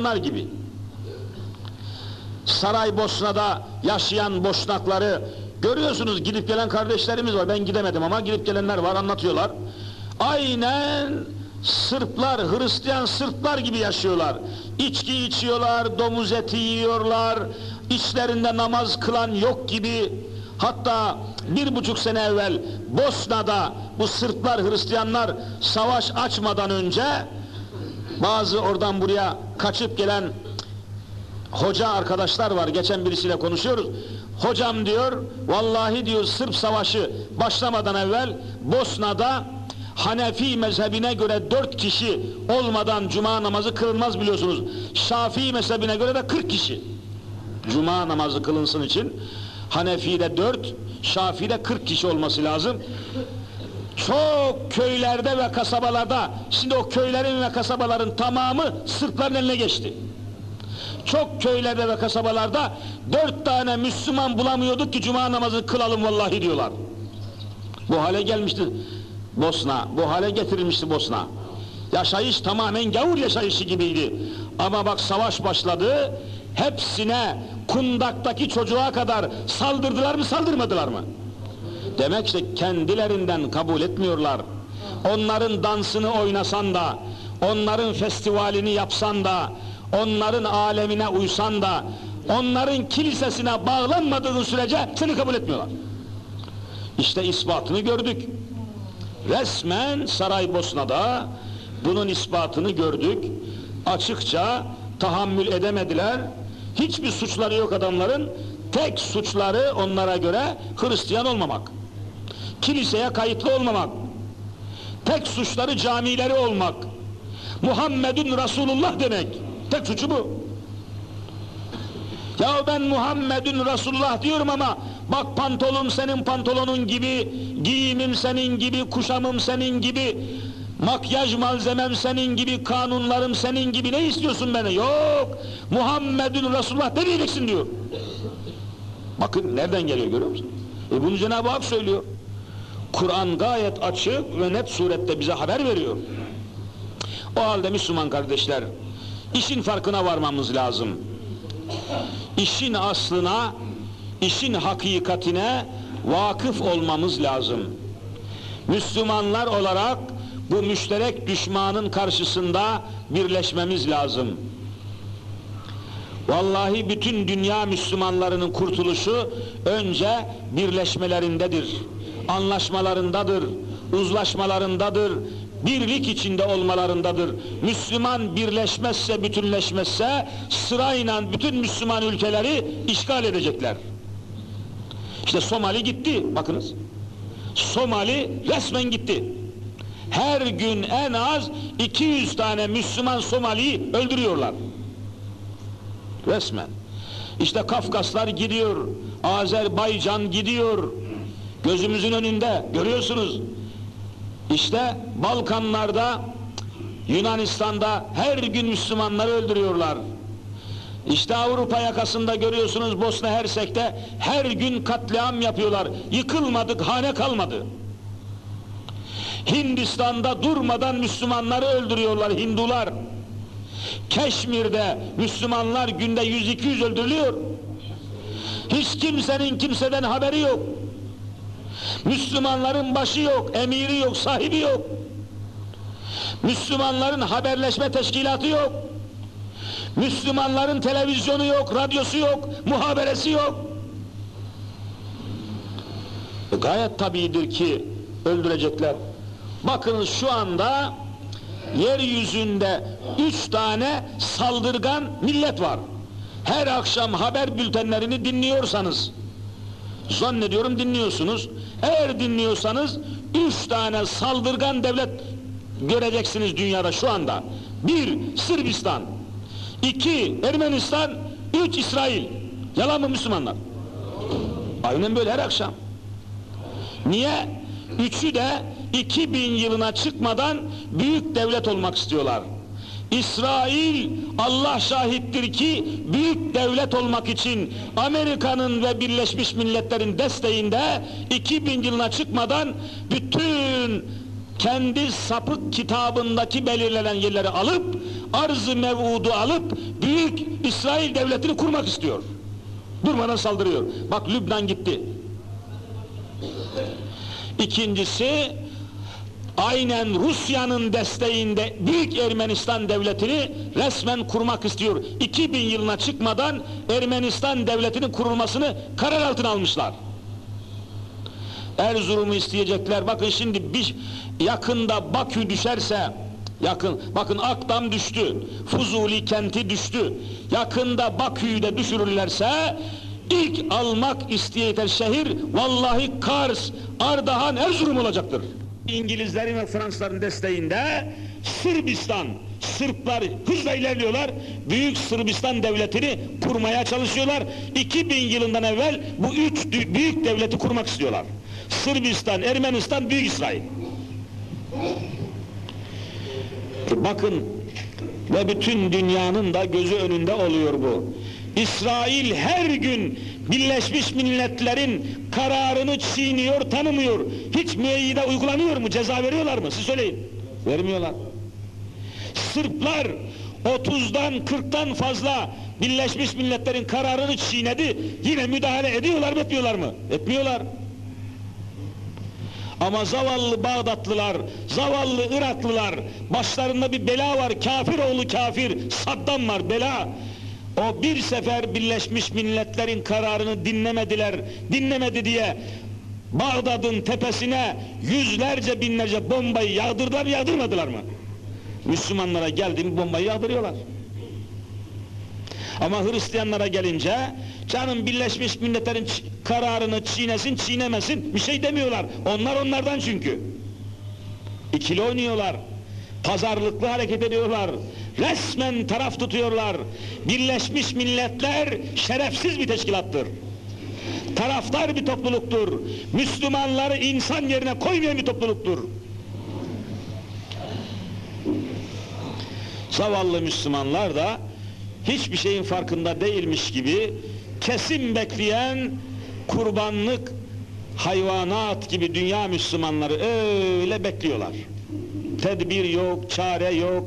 Bunlar gibi. Saraybosna'da yaşayan boşnakları görüyorsunuz gidip gelen kardeşlerimiz var. Ben gidemedim ama gidip gelenler var anlatıyorlar. Aynen Sırplar, Hristiyan Sırplar gibi yaşıyorlar. İçki içiyorlar, domuz eti yiyorlar, içlerinde namaz kılan yok gibi. Hatta bir buçuk sene evvel Bosna'da bu Sırplar, Hristiyanlar savaş açmadan önce bazı oradan buraya kaçıp gelen hoca arkadaşlar var. Geçen birisiyle konuşuyoruz. Hocam diyor, vallahi diyor Sırp savaşı başlamadan evvel Bosna'da Hanefi mezhebine göre dört kişi olmadan cuma namazı kılınmaz biliyorsunuz. Şafii mezhebine göre de 40 kişi. Cuma namazı kılınsın için Hanefi'de dört, Şafii'de 40 kişi olması lazım. Çok köylerde ve kasabalarda, şimdi o köylerin ve kasabaların tamamı Sırpların eline geçti. Çok köylerde ve kasabalarda dört tane Müslüman bulamıyorduk ki cuma namazı kılalım vallahi diyorlar. Bu hale gelmişti Bosna, bu hale getirilmişti Bosna. Yaşayış tamamen gavur yaşayışı gibiydi. Ama bak savaş başladı, hepsine kundaktaki çocuğa kadar saldırdılar mı saldırmadılar mı? Demek işte kendilerinden kabul etmiyorlar. Onların dansını oynasan da, onların festivalini yapsan da, onların alemine uysan da, onların kilisesine bağlanmadığın sürece seni kabul etmiyorlar. İşte ispatını gördük. Resmen Saraybosna'da bunun ispatını gördük. Açıkça tahammül edemediler. Hiçbir suçları yok adamların. Tek suçları onlara göre Hristiyan olmamak. Kiliseye kayıtlı olmamak. Tek suçları camileri olmak. Muhammedun Resulullah demek. Tek suçu bu. Ya ben Muhammedun Resulullah diyorum ama bak pantolon senin pantolonun gibi, giyimim senin gibi, kuşamım senin gibi, makyaj malzemem senin gibi, kanunlarım senin gibi ne istiyorsun beni? Yok! Muhammedun Resulullah demeyeceksin diyor. Bakın nereden geliyor görüyor musun? E bunu Cenab-ı Hak söylüyor. Kur'an gayet açık ve net surette bize haber veriyor. O halde Müslüman kardeşler, işin farkına varmamız lazım. İşin aslına, işin hakikatine vakıf olmamız lazım. Müslümanlar olarak bu müşterek düşmanın karşısında birleşmemiz lazım. Vallahi bütün dünya Müslümanlarının kurtuluşu önce birleşmelerindedir, anlaşmalarındadır, uzlaşmalarındadır, birlik içinde olmalarındadır. Müslüman birleşmezse, bütünleşmezse sırayla bütün Müslüman ülkeleri işgal edecekler. İşte Somali gitti, bakınız. Somali resmen gitti. Her gün en az 200 tane Müslüman Somali'yi öldürüyorlar. Resmen. İşte Kafkaslar gidiyor, Azerbaycan gidiyor. Gözümüzün önünde görüyorsunuz. İşte Balkanlarda, Yunanistan'da her gün Müslümanları öldürüyorlar. İşte Avrupa yakasında görüyorsunuz Bosna Hersek'te her gün katliam yapıyorlar. Yıkılmadık, hane kalmadı. Hindistan'da durmadan Müslümanları öldürüyorlar Hindular. Keşmir'de Müslümanlar günde 100-200 öldürülüyor. Hiç kimsenin kimseden haberi yok. Müslümanların başı yok, emiri yok, sahibi yok. Müslümanların haberleşme teşkilatı yok. Müslümanların televizyonu yok, radyosu yok, muhaberesi yok. E gayet tabidir ki öldürecekler. Bakınız şu anda yeryüzünde üç tane saldırgan millet var. Her akşam haber bültenlerini dinliyorsanız, zannediyorum dinliyorsunuz. Eğer dinliyorsanız üç tane saldırgan devlet göreceksiniz dünyada şu anda. Bir, Sırbistan. iki Ermenistan. Üç, İsrail. Yalan mı Müslümanlar? Aynen böyle her akşam. Niye? Üçü de 2000 yılına çıkmadan büyük devlet olmak istiyorlar. İsrail Allah şahittir ki büyük devlet olmak için Amerika'nın ve Birleşmiş Milletler'in desteğinde 2000 yılına çıkmadan bütün kendi sapık kitabındaki belirlenen yerleri alıp arz-ı mev'udu alıp büyük İsrail devletini kurmak istiyor. Durmadan saldırıyor. Bak Lübnan gitti. İkincisi aynen Rusya'nın desteğinde Büyük Ermenistan devletini resmen kurmak istiyor. 2000 yılına çıkmadan Ermenistan devletinin kurulmasını karar altına almışlar. Erzurum'u isteyecekler. Bakın şimdi bir yakında Bakü düşerse yakın bakın Akdam düştü. Fuzuli kenti düştü. Yakında Bakü'yü de düşürürlerse ilk almak isteyecekler şehir vallahi Kars, Ardahan, Erzurum olacaktır. İngilizlerin ve Fransızların desteğinde Sırbistan, Sırplar hızla ilerliyorlar. Büyük Sırbistan devletini kurmaya çalışıyorlar. 2000 yılından evvel bu üç büyük devleti kurmak istiyorlar. Sırbistan, Ermenistan, Büyük İsrail. Bakın ve bütün dünyanın da gözü önünde oluyor bu. İsrail her gün Birleşmiş Milletler'in kararını çiğniyor, tanımıyor. Hiç müeyyide uygulanıyor mu? Ceza veriyorlar mı? Siz söyleyin. Vermiyorlar. Sırplar 30'dan 40'tan fazla Birleşmiş Milletler'in kararını çiğnedi. Yine müdahale ediyorlar mı etmiyorlar mı? Etmiyorlar. Ama zavallı Bağdatlılar, zavallı Iraklılar, başlarında bir bela var, kafir oğlu kafir, Saddam var, bela. O bir sefer Birleşmiş Milletler'in kararını dinlemediler, dinlemedi diye Bağdat'ın tepesine yüzlerce binlerce bombayı yağdırdılar yağdırmadılar mı? Müslümanlara geldi mi bombayı yağdırıyorlar. Ama Hristiyanlara gelince canım Birleşmiş Milletler'in kararını çiğnesin çiğnemesin bir şey demiyorlar. Onlar onlardan çünkü. İkili oynuyorlar. Pazarlıklı hareket ediyorlar. Resmen taraf tutuyorlar. Birleşmiş Milletler şerefsiz bir teşkilattır. Taraftar bir topluluktur. Müslümanları insan yerine koymayan bir topluluktur. Zavallı Müslümanlar da hiçbir şeyin farkında değilmiş gibi kesin bekleyen kurbanlık hayvanat gibi dünya Müslümanları öyle bekliyorlar. Tedbir yok, çare yok,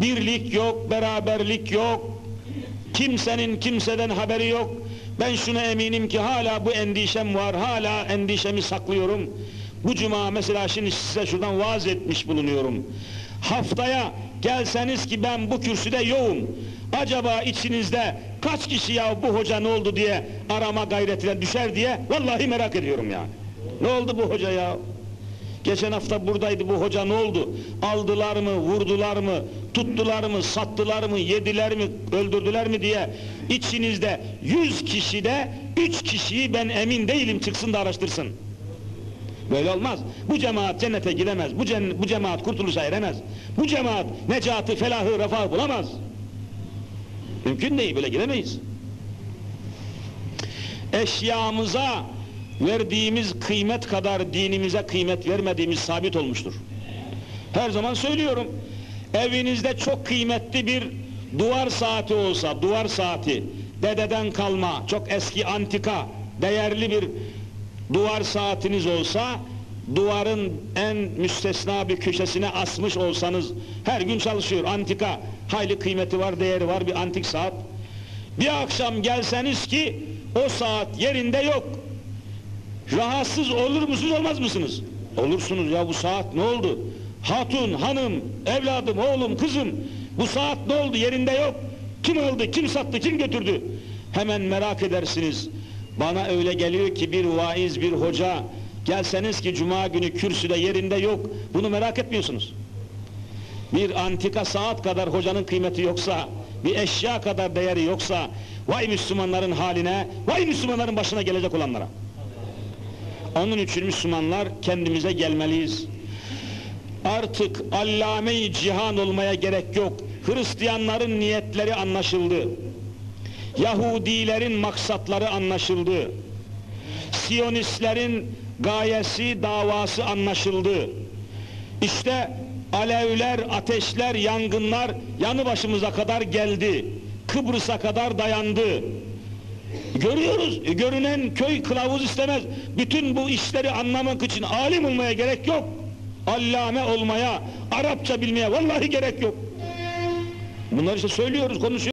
birlik yok, beraberlik yok, kimsenin kimseden haberi yok. Ben şuna eminim ki hala bu endişem var, hala endişemi saklıyorum. Bu cuma mesela şimdi size şuradan vaaz etmiş bulunuyorum. Haftaya gelseniz ki ben bu kürsüde yoğum. Acaba içinizde kaç kişi ya bu hoca ne oldu diye arama gayretine düşer diye vallahi merak ediyorum yani. Ne oldu bu hoca ya? Geçen hafta buradaydı bu hoca ne oldu? Aldılar mı, vurdular mı, tuttular mı, sattılar mı, yediler mi, öldürdüler mi diye içinizde yüz kişide üç kişiyi ben emin değilim çıksın da araştırsın. Böyle olmaz. Bu cemaat cennete gidemez. Bu, cen- bu cemaat kurtuluşa eremez. Bu cemaat necatı, felahı, refahı bulamaz. Mümkün değil, böyle gidemeyiz. Eşyamıza verdiğimiz kıymet kadar dinimize kıymet vermediğimiz sabit olmuştur. Her zaman söylüyorum. Evinizde çok kıymetli bir duvar saati olsa, duvar saati, dededen kalma, çok eski antika, değerli bir duvar saatiniz olsa, duvarın en müstesna bir köşesine asmış olsanız, her gün çalışıyor, antika, hayli kıymeti var, değeri var bir antik saat. Bir akşam gelseniz ki, o saat yerinde yok. Rahatsız olur musunuz, olmaz mısınız? Olursunuz ya bu saat ne oldu? Hatun, hanım, evladım, oğlum, kızım, bu saat ne oldu, yerinde yok. Kim aldı, kim sattı, kim götürdü? Hemen merak edersiniz. Bana öyle geliyor ki bir vaiz, bir hoca, gelseniz ki cuma günü kürsüde yerinde yok, bunu merak etmiyorsunuz. Bir antika saat kadar hocanın kıymeti yoksa, bir eşya kadar değeri yoksa, vay Müslümanların haline, vay Müslümanların başına gelecek olanlara. Onun için Müslümanlar kendimize gelmeliyiz. Artık allame-i cihan olmaya gerek yok. Hristiyanların niyetleri anlaşıldı. Yahudilerin maksatları anlaşıldı. Siyonistlerin gayesi, davası anlaşıldı. İşte alevler, ateşler, yangınlar yanı başımıza kadar geldi. Kıbrıs'a kadar dayandı. Görüyoruz, e, görünen köy kılavuz istemez. Bütün bu işleri anlamak için alim olmaya gerek yok. Allame olmaya, Arapça bilmeye vallahi gerek yok. Bunları işte söylüyoruz, konuşuyoruz.